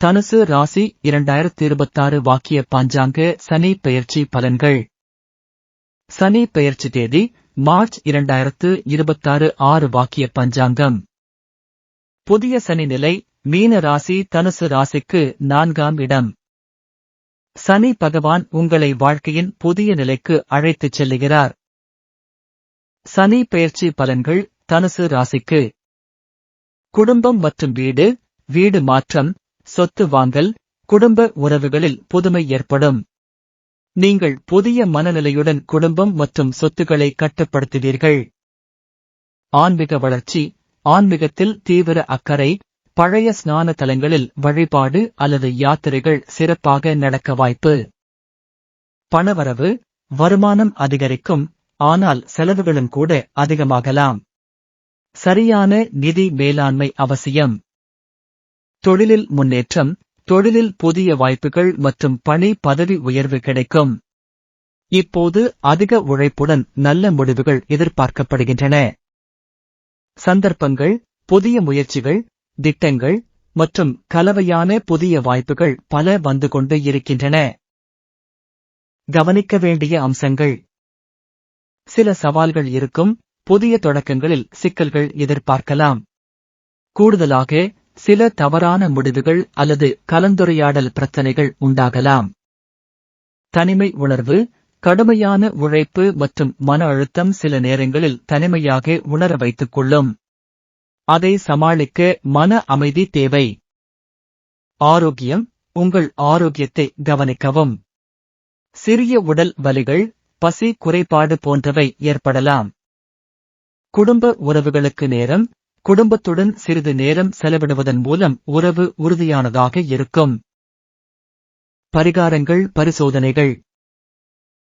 தனுசு ராசி இரண்டாயிரத்தி இருபத்தாறு வாக்கிய பாஞ்சாங்க சனி பெயர்ச்சி பலன்கள். சனி பெயர்ச்சி தேதி மார்ச் இரண்டாயிரத்து இருபத்தாறு ஆறு வாக்கிய பஞ்சாங்கம். புதிய சனி நிலை மீன ராசி தனுசு ராசிக்கு நான்காம் இடம். சனி பகவான் உங்களை வாழ்க்கையின் புதிய நிலைக்கு அழைத்துச் செல்லுகிறார். சனி பெயர்ச்சி பலன்கள் தனுசு ராசிக்கு. குடும்பம் மற்றும் வீடு வீடு மாற்றம் சொத்து வாங்கல் குடும்ப உறவுகளில் புதுமை ஏற்படும். நீங்கள் புதிய மனநிலையுடன் குடும்பம் மற்றும் சொத்துக்களை கட்டுப்படுத்துவீர்கள். ஆன்மீக வளர்ச்சி ஆன்மீகத்தில் தீவிர அக்கறை பழைய ஸ்நான தலங்களில் வழிபாடு அல்லது யாத்திரைகள் சிறப்பாக நடக்க வாய்ப்பு. பணவரவு வருமானம் அதிகரிக்கும் ஆனால் செலவுகளும் கூட அதிகமாகலாம். சரியான நிதி மேலாண்மை அவசியம். தொழிலில் முன்னேற்றம் தொழிலில் புதிய வாய்ப்புகள் மற்றும் பணி பதவி உயர்வு கிடைக்கும். இப்போது அதிக உழைப்புடன் நல்ல முடிவுகள் எதிர்பார்க்கப்படுகின்றன. சந்தர்ப்பங்கள் புதிய முயற்சிகள் திட்டங்கள் மற்றும் கலவையான புதிய வாய்ப்புகள் பல வந்து கொண்டு இருக்கின்றன. கவனிக்க வேண்டிய அம்சங்கள். சில சவால்கள் இருக்கும் புதிய தொடக்கங்களில் சிக்கல்கள் எதிர்பார்க்கலாம். கூடுதலாக சில தவறான முடிவுகள் அல்லது கலந்துரையாடல் பிரச்சனைகள் உண்டாகலாம். தனிமை உணர்வு கடுமையான உழைப்பு மற்றும் மன அழுத்தம் சில நேரங்களில் தனிமையாக உணர வைத்துக் கொள்ளும். அதை சமாளிக்க மன அமைதி தேவை. ஆரோக்கியம் உங்கள் ஆரோக்கியத்தை கவனிக்கவும். சிறிய உடல் வலிகள் பசி குறைபாடு போன்றவை ஏற்படலாம். குடும்ப உறவுகளுக்கு நேரம் குடும்பத்துடன் சிறிது நேரம் செலவிடுவதன் மூலம் உறவு உறுதியானதாக இருக்கும். பரிகாரங்கள் பரிசோதனைகள்.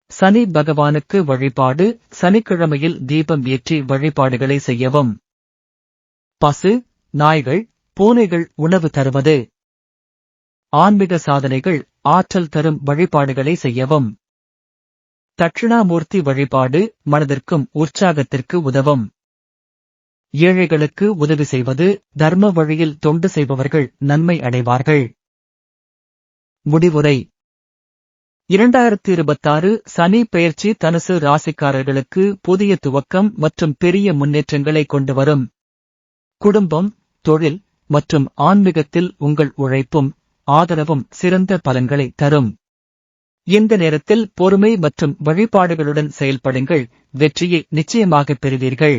சனி பகவானுக்கு வழிபாடு சனிக்கிழமையில் தீபம் ஏற்றி வழிபாடுகளை செய்யவும். பசு நாய்கள் பூனைகள் உணவு தருவது. ஆன்மீக சாதனைகள் ஆற்றல் தரும் வழிபாடுகளை செய்யவும். தட்சிணாமூர்த்தி வழிபாடு மனதிற்கும் உற்சாகத்திற்கு உதவும். ஏழைகளுக்கு உதவி செய்வது தர்ம வழியில் தொண்டு செய்பவர்கள் நன்மை அடைவார்கள். முடிவுரை. இரண்டாயிரத்தி இருபத்தாறு சனி பெயர்ச்சி தனுசு ராசிக்காரர்களுக்கு புதிய துவக்கம் மற்றும் பெரிய முன்னேற்றங்களை கொண்டு வரும் குடும்பம் தொழில் மற்றும் ஆன்மீகத்தில் உங்கள் உழைப்பும் ஆதரவும் சிறந்த பலன்களை தரும். இந்த நேரத்தில் பொறுமை மற்றும் வழிபாடுகளுடன் செயல்படுங்கள் வெற்றியை நிச்சயமாக பெறுவீர்கள்.